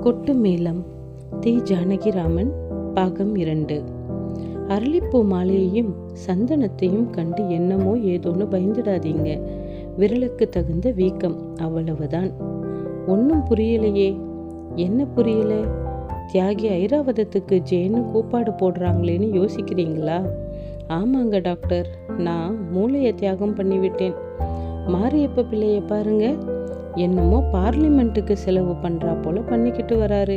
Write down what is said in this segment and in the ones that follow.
கொட்டு மேளம். தி ஜானகிராமன் பாகம் இரண்டு. அரளிப்பூ மாலையையும் சந்தனத்தையும் கண்டு என்னமோ ஏதோன்னு பயந்துடாதீங்க. விரலுக்கு தகுந்த வீக்கம் அவ்வளவுதான். ஒன்றும் புரியலையே. என்ன புரியல? தியாகி ஐராவதத்துக்கு ஜேன்னு கூப்பாடு போடுறாங்களேன்னு யோசிக்கிறீங்களா? ஆமாங்க டாக்டர் நான் மூளையை தியாகம் பண்ணிவிட்டேன். மாரியப்ப பிள்ளைய பாருங்கள் என்னமோ பார்லிமெண்ட்டுக்கு செலவு பண்ணுறா போல் பண்ணிக்கிட்டு வராரு.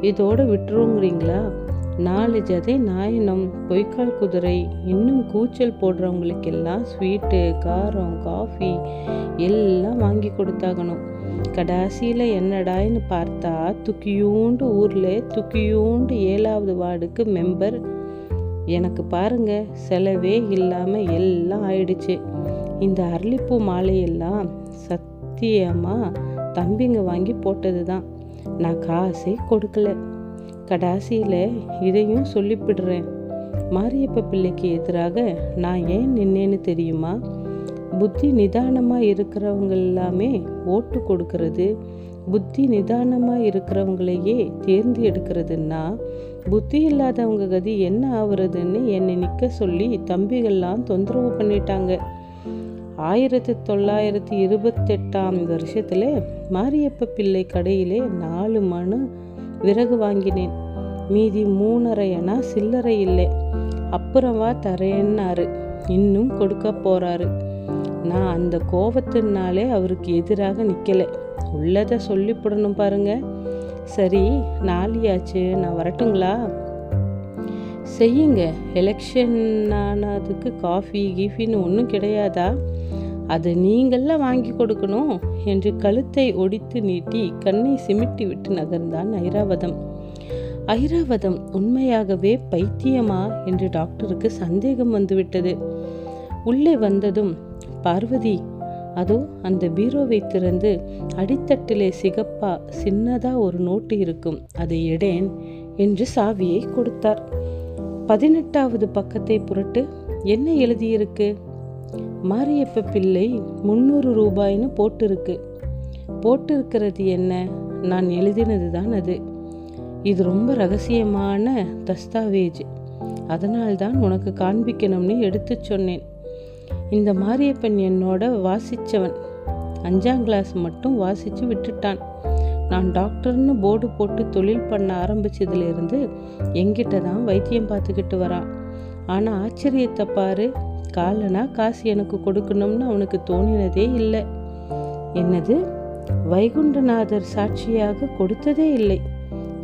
இதோட விட்டுருங்கிறீங்களா? நாலு ஜதை நாயனம் பொய்க்கால் குதிரை இன்னும் கூச்சல் போடுறவங்களுக்கெல்லாம் ஸ்வீட்டு காரம் காஃபி எல்லாம் வாங்கி கொடுத்தாகணும். கடைசியில் என்னடான்னு பார்த்தா துக்கியூண்டு ஊரில் துக்கியூண்டு ஏழாவது வார்டுக்கு மெம்பர் எனக்கு பாருங்க செலவே இல்லாமல் எல்லாம் ஆயிடுச்சு. இந்த அரளிப்பூ மாலையெல்லாம் சத்தியமாக தம்பிங்க வாங்கி போட்டது தான் நான் காசே கொடுக்கல. கடைசியில் இதையும் சொல்லிவிடுறேன் மாரியப்ப பிள்ளைக்கு எதிராக நான் ஏன் நின்னேன்னு தெரியுமா? புத்தி நிதானமாக இருக்கிறவங்க எல்லாமே ஓட்டு கொடுக்கறது புத்தி நிதானமாக இருக்கிறவங்களையே தேர்ந்து எடுக்கிறதுன்னா புத்தி இல்லாதவங்க கதி என்ன ஆகுறதுன்னு என்னை நிற்க சொல்லி தம்பிகள்லாம் தொந்தரவு பண்ணிட்டாங்க. ஆயிரத்தி தொள்ளாயிரத்தி இருபத்தெட்டாம் வருஷத்தில் மாரியப்ப பிள்ளை கடையிலே நாலு மணு விறகு வாங்கினேன். மீதி மூணரையனா சில்லறை இல்லை. அப்புறமா தரேன்னாரு. இன்னும் கொடுக்க போறாரு. நான் அந்த கோபத்தினாலே அவருக்கு எதிராக நிற்கலை உள்ளதை சொல்லிவிடணும் பாருங்க. சரி நாளியாச்சு. நான் வரட்டுங்களா? செய்யுங்க. எலெக்ஷன் ஆனதுக்கு காஃபி கீஃபின்னு ஒன்றும் கிடையாதா? அது நீங்கள வாங்கி கொடுக்கணும் என்று கழுத்தை ஒடித்து நீட்டி கண்ணை சிமிட்டி விட்டு நகர்ந்தான் ஐராவதம். ஐராவதம் உண்மையாகவே பைத்தியமா? என்று டாக்டருக்கு சந்தேகம் வந்துவிட்டது. உள்ளே வந்ததும் பார்வதி அதோ அந்த பீரோவை திறந்து அடித்தட்டிலே சிகப்பா சின்னதா ஒரு நோட்டு இருக்கும் அதை எடேன் என்று சாவியை கொடுத்தார். பதினெட்டாவது பக்கத்தை புரட்டு என்ன எழுதியிருக்கு? மாரியப்ப பிள்ளை முந்நூறு ரூபாய்னு போட்டிருக்கு. போட்டிருக்கிறது என்ன? நான் எழுதினது தான் அது. இது ரொம்ப ரகசியமான தஸ்தாவேஜ். அதனால்தான் உனக்கு காண்பிக்கணும்னு எடுத்து சொன்னேன். இந்த மாரியப்பன் என்னோட வாசித்தவன் அஞ்சாம் கிளாஸ் மட்டும் வாசித்து விட்டுட்டான். நான் டாக்டர்னு போர்டு போட்டு தொழில் பண்ண ஆரம்பிச்சதுலேருந்து எங்கிட்ட தான் வைத்தியம் பார்த்துக்கிட்டு வரான். ஆனால் ஆச்சரியத்தை பாரு. காலனா காசு எனக்கு கொடுக்கணும்னு அவனுக்கு தோணினதே இல்லை. என்னது? வைகுண்டநாதர் சாட்சியாக கொடுத்ததே இல்லை.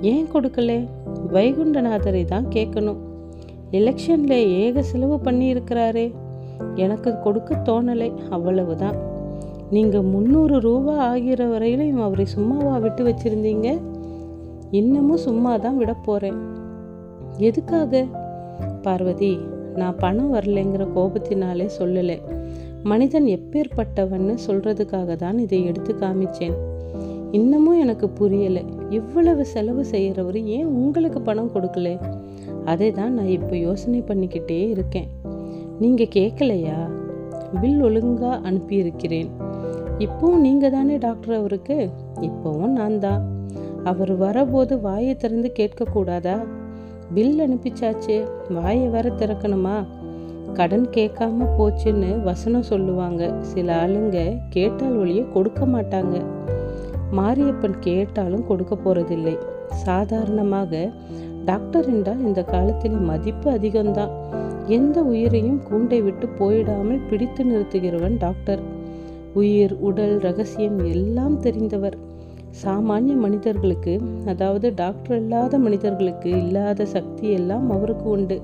ஏன் கொடுக்கல? வைகுண்டநாதரை தான் கேட்கணும். எலெக்ஷனில் ஏக செலவு பண்ணியிருக்கிறாரே. எனக்கு கொடுக்க தோணலை அவ்வளவுதான். நீங்கள் முந்நூறு ரூபா ஆகிற வரையிலும் அவரை சும்மாவா விட்டு வச்சிருந்தீங்க? இன்னமும் சும்மா தான் விட போகிறேன் எதுக்காக? பார்வதி நான் பணம் வரலைங்கிற கோபத்தினாலே சொல்லலை. மனிதன் எப்பேற்பட்டவன்னு சொல்கிறதுக்காக தான் இதை எடுத்து காமிச்சேன். இன்னமும் எனக்கு புரியலை. இவ்வளவு செலவு செய்கிறவர் ஏன் உங்களுக்கு பணம் கொடுக்கல? அதை தான் நான் இப்போ யோசனை பண்ணிக்கிட்டே இருக்கேன். நீங்கள் கேட்கலையா பில் ஒழுங்காக அனுப்பியிருக்கிறேன். இப்போவும் நீங்கள் தானே டாக்டர் அவருக்கு? இப்போவும் நான் தான் அவர் வரபோது வாயை திறந்து கேட்கக்கூடாதா? பில் அனுப்பிச்சாச்சு வாயை வர திறக்கணுமா? கடன் கேட்காம போச்சுன்னு வசனம் சொல்லுவாங்க. சில ஆளுங்க கேட்டால் ஒழிய கொடுக்க மாட்டாங்க. மாரியப்பன் கேட்டாலும் கொடுக்க போறதில்லை. சாதாரணமாக டாக்டர் என்றால் இந்த காலத்தில் மதிப்பு அதிகம்தான். எந்த உயிரையும் கூண்டை விட்டு போயிடாமல் பிடித்து நிறுத்துகிறவன் டாக்டர். உயிர் உடல் ரகசியம் எல்லாம் தெரிந்தவர். சாமானிய மனிதர்களுக்கு அதாவது டாக்டர் இல்லாத மனிதர்களுக்கு இல்லாத சக்தி எல்லாம் அவருக்கு உண்டு.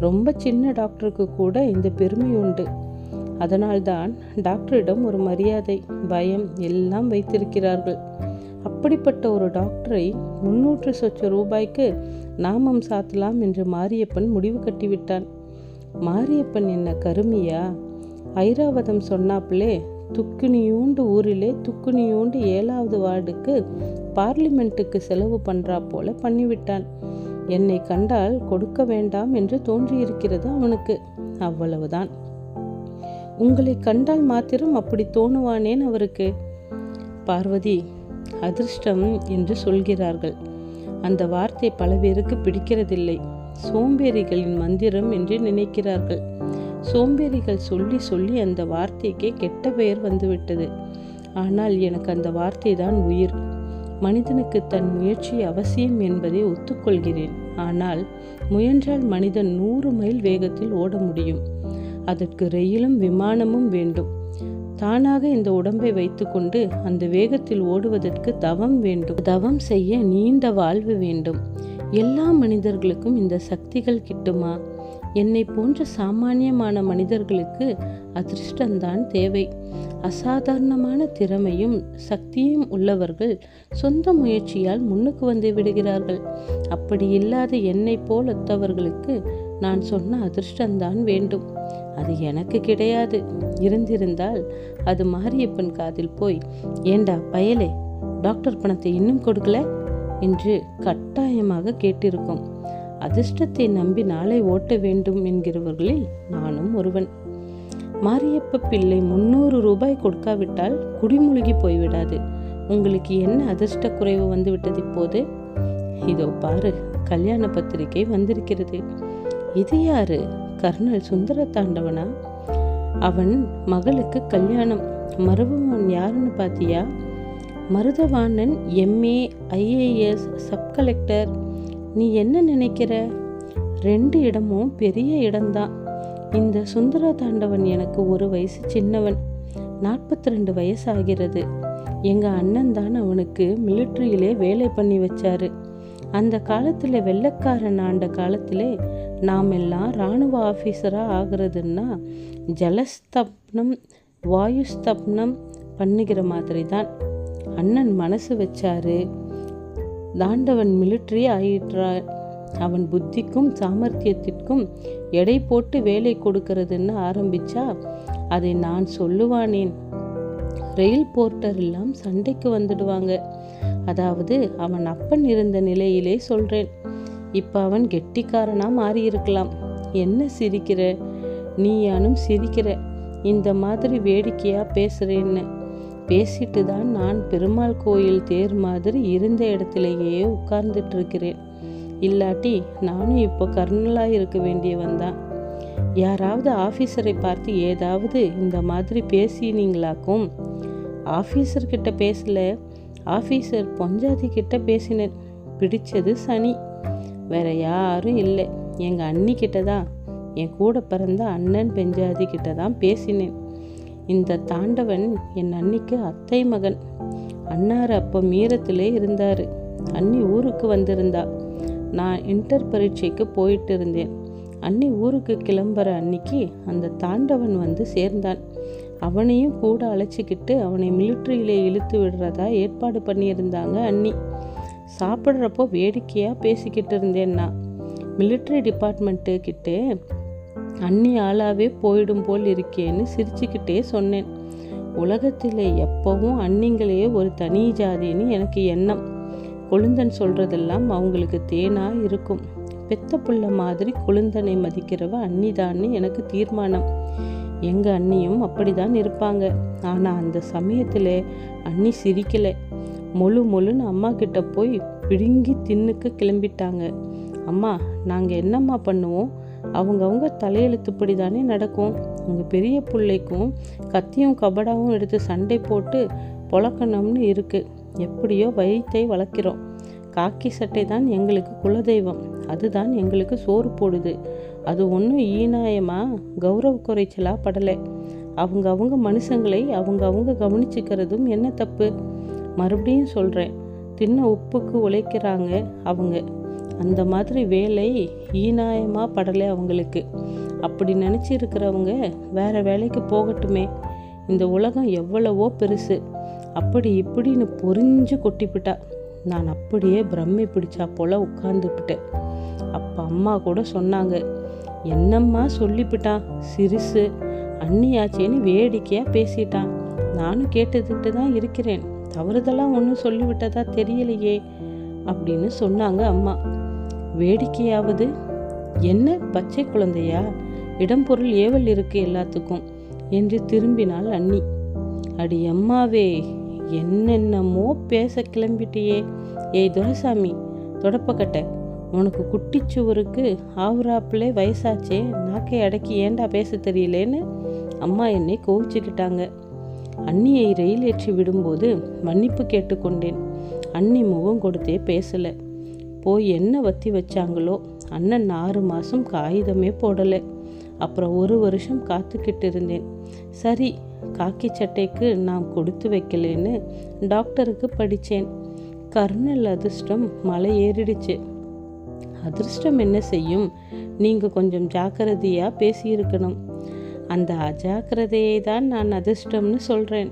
ரொம்ப சின்ன டாக்டருக்கு கூட இந்த பெருமை உண்டு. அதனால்தான் டாக்டரிடம் ஒரு மரியாதை பயம் எல்லாம் வைத்திருக்கிறார்கள். அப்படிப்பட்ட ஒரு டாக்டரை முன்னூற்று சொச்ச ரூபாய்க்கு நாமம் சாத்தலாம் என்று மாரியப்பன் முடிவு கட்டிவிட்டான். மாரியப்பன் என்ன கருமியா? ஐராவதம் சொன்னாப்பிலே துக்குனியூண்டு ஊரிலே துக்குனியூண்டு ஏழாவது வார்டுக்கு பார்லிமெண்ட்டுக்கு செலவு பண்றா போல பண்ணிவிட்டான். என்னை கண்டால் கொடுக்க வேண்டாம் என்று தோன்றியிருக்கிறது அவனுக்கு. அவ்வளவுதான். உங்களை கண்டால் மாத்திரம் அப்படி தோணுவானேன் அவருக்கு? பார்வதி அதிர்ஷ்டம் என்று சொல்கிறார்கள். அந்த வார்த்தை பல பேருக்கு பிடிக்கிறதில்லை. சோம்பேறிகளின் மந்திரம் என்று நினைக்கிறார்கள். சோம்பேறிகள் சொல்லி சொல்லி அந்த வார்த்தைக்கே கெட்ட பெயர் வந்துவிட்டது. ஆனால் எனக்கு அந்த வார்த்தை தான் உயிர். மனிதனுக்கு தன் முயற்சி அவசியம் என்பதை ஒத்துக்கொள்கிறேன். ஆனால் முயன்றால் மனிதன் நூறு மைல் வேகத்தில் ஓட முடியும். அதற்கு ரயிலும் விமானமும் வேண்டும். தானாக இந்த உடம்பை வைத்துக்கொண்டு அந்த வேகத்தில் ஓடுவதற்கு தவம் வேண்டும். தவம் செய்ய நீண்ட வாழ்வு வேண்டும். எல்லா மனிதர்களுக்கும் இந்த சக்திகள் கிட்டுமா? என்னை போன்ற சாமானியமான மனிதர்களுக்கு அதிர்ஷ்டம்தான் தேவை. அசாதாரணமான திறமையும் சக்தியும் உள்ளவர்கள் சொந்த முயற்சியால் முன்னுக்கு வந்து விடுகிறார்கள். அப்படி இல்லாத என்னை போலத்தவர்களுக்கு நான் சொன்ன அதிர்ஷ்டம்தான் வேண்டும். அது எனக்கு கிடையாது. இருந்திருந்தால் அது மாரியப்பன் காதில் போய் ஏண்டா பயலே டாக்டர் பணத்தை இன்னும் கொடுக்கல? என்று கட்டாயமாக கேட்டிருக்கும். அதிர்ஷ்டத்தை நம்பி நாளை ஓட்ட வேண்டும் என்கிறவர்களில் நானும் ஒருவன். மாரியப்ப பிள்ளை முன்னூறு ரூபாய் கொடுக்காவிட்டால் குடிமுழுகி போய்விடாது. உங்களுக்கு என்ன அதிர்ஷ்ட குறைவு வந்துவிட்டது இப்போது? இதோ பாரு கல்யாண பத்திரிகை வந்திருக்கிறது. இது யாரு? கர்னல் சுந்தர தாண்டவனா அவன் மகளுக்கு கல்யாணம். மருமகன் யாருன்னு பாத்தியா? Maruthavanan MA IAS sub collector நீ என்ன நினைக்கிற? ரெண்டு இடமும் பெரிய இடம்தான். இந்த சுந்தர தாண்டவன் எனக்கு ஒரு வயசு சின்னவன். நாற்பத்தி ரெண்டு வயசு ஆகிறது எங்க அண்ணன் தான் அவனுக்கு மிலிட்ரியிலே வேலை பண்ணி வச்சாரு. அந்த காலத்தில் வெள்ளக்காரன் ஆண்ட காலத்திலே நாம் எல்லாம் இராணுவ ஆஃபீஸராக ஆகிறதுன்னா ஜலஸ்தப்னம் வாயுஸ்தப்னம் பண்ணுகிற மாதிரி தான் அண்ணன் மனசு வச்சாரு. தாண்டவன் மிலிட்ரி ஆயிற்றார் அவன் புத்திக்கும் சாமர்த்தியத்திற்கும் எடை போட்டு வேலை கொடுக்கறதுன்னு ஆரம்பிச்சா அதை நான் சொல்லுவானேன். ரயில் போர்ட்டர் எல்லாம் சண்டைக்கு வந்துடுவாங்க. அதாவது அவன் அப்பன் இருந்த நிலையிலே சொல்றேன். இப்ப அவன் கெட்டிக்காரனா மாறி இருக்கலாம் என்ன சிரிக்கிற? நீயானும் சிரிக்கிற. இந்த மாதிரி வேடிக்கையா பேசுறேன்னு. பேசிட்டு தான் நான் பெருமாள் கோயில் தேர் மாதிரி இருந்த இடத்திலேயே உட்கார்ந்துட்டு இருக்கிறேன் இல்லாட்டி நானும் இப்போ கர்னலாக இருக்க வேண்டியவன் தான். யாராவது ஆஃபீஸரை பார்த்து ஏதாவது இந்த மாதிரி பேசினீங்களாக்கும்? ஆஃபீஸர்கிட்ட பேசல. ஆஃபீஸர் பொஞ்சாதி கிட்ட பேசினேன். பிடிச்சது சனி. வேற யாரும் இல்லை. எங்கள் அண்ணிக்கிட்ட தான் என் கூட பிறந்த அண்ணன் பெஞ்சாதி கிட்ட தான் பேசினேன். இந்த தாண்டவன் என் அன்னிக்கு அத்தை மகன். அண்ணார் அப்போ மீரத்திலே இருந்தார். அண்ணி ஊருக்கு வந்திருந்தா. நான் இன்டர் பரீட்சைக்கு போயிட்டு இருந்தேன் அண்ணி ஊருக்கு கிளம்புற அன்னைக்கு அந்த தாண்டவன் வந்து சேர்ந்தான். அவனையும் கூட அழைச்சிக்கிட்டு அவனை மிலிட்ரியிலே இழுத்து விடுறதா ஏற்பாடு பண்ணியிருந்தாங்க அண்ணி சாப்பிட்றப்போ வேடிக்கையாக பேசிக்கிட்டு இருந்தேன் நான். மிலிட்ரி டிபார்ட்மெண்ட்டு கிட்டே அண்ணி ஆளாவே போயிடும் போல் இருக்கேன்னு சிரிச்சுக்கிட்டே சொன்னேன். உலகத்தில் எப்பவும் அண்ணிங்களே ஒரு தனி ஜாதின்னு எனக்கு எண்ணம். கொழுந்தன் சொல்றதெல்லாம் அவங்களுக்கு தேனா இருக்கும். பெத்த புள்ள மாதிரி கொழுந்தனை மதிக்கிறவ அண்ணிதான்னு எனக்கு தீர்மானம். எங்க அண்ணியும் அப்படிதான் இருப்பாங்க. ஆனா அந்த சமயத்துல அண்ணி சிரிக்கல. மொழு மொழுன்னு அம்மா கிட்ட போய் பிடுங்கி தின்னுக்கு கிளம்பிட்டாங்க. அம்மா நாங்க என்னம்மா பண்ணுவோம்? அவங்கவுங்க தலையெழுத்துப்படி தானே நடக்கும். உங்கள் பெரிய பிள்ளைக்கும் கத்தியும் கபடாவும் எடுத்து சண்டை போட்டு பொழக்கணும்னு இருக்குது எப்படியோ வயிற்றை வளர்க்கிறோம். காக்கி சட்டை தான் எங்களுக்கு குலதெய்வம். அதுதான் எங்களுக்கு சோறு போடுது. அது ஒன்றும் ஈநாயமாக கௌரவ குறைச்சலாக படலை. அவங்க அவங்க மனுஷங்களை அவங்க அவங்க கவனிச்சுக்கிறதும் என்ன தப்பு? மறுபடியும் சொல்கிறேன் தின்ன உப்புக்கு உழைக்கிறாங்க அவங்க. அந்த மாதிரி வேலை ஈனாயமாக படலை அவங்களுக்கு. அப்படி நினச்சி இருக்கிறவங்க வேலைக்கு போகட்டுமே. இந்த உலகம் எவ்வளவோ பெருசு. அப்படி இப்படின்னு பொறிஞ்சு கொட்டிப்பிட்டா. நான் அப்படியே பிரம்மை பிடிச்சா போல் உட்காந்துப்பிட்டேன் அப்போ அம்மா கூட சொன்னாங்க என்னம்மா சொல்லிவிட்டான் சிறுசு. அண்ணியாச்சேன்னு வேடிக்கையாக பேசிட்டான். நானும் கேட்டுக்கிட்டு தான் இருக்கிறேன். தவறுதெல்லாம் ஒன்றும் சொல்லிவிட்டதா தெரியலையே அப்படின்னு சொன்னாங்க அம்மா. வேடிக்கையாவது? என்ன பச்சை குழந்தையா? இடம்பொருள் ஏவல் இருக்கு எல்லாத்துக்கும் என்று திரும்பினாள் அண்ணி. அடி அம்மாவே என்னென்னமோ பேச கிளம்பிட்டியே. ஏய் துரைசாமி தொடப்பக்கட்டை உனக்கு குட்டிச்சுவருக்கு ஆவுராப்பிலே வயசாச்சே. நாக்கை அடக்கி ஏண்டா பேச தெரியலேன்னு அம்மா என்னை கோவிச்சுக்கிட்டாங்க. அண்ணியை ரயில் ஏற்றி விடும்போது மன்னிப்பு கேட்டுக்கொண்டேன். அண்ணி முகம் கொடுத்தே பேசலை. போய் என்ன வத்தி வச்சாங்களோ அண்ணன் ஆறு மாதம் காகிதமே போடலை. அப்புறம் ஒரு வருஷம் காத்துக்கிட்டு இருந்தேன். சரி காக்கி சட்டைக்கு நான் கொடுத்து வைக்கலேன்னு டாக்டருக்கு படித்தேன் கர்னல் அதிர்ஷ்டம் மலை ஏறிடுச்சு. அதிர்ஷ்டம் என்ன செய்யும்? நீங்கள் கொஞ்சம் ஜாக்கிரதையாக பேசியிருக்கணும். அந்த அஜாக்கிரதையை தான் நான் அதிர்ஷ்டம்னு சொல்கிறேன்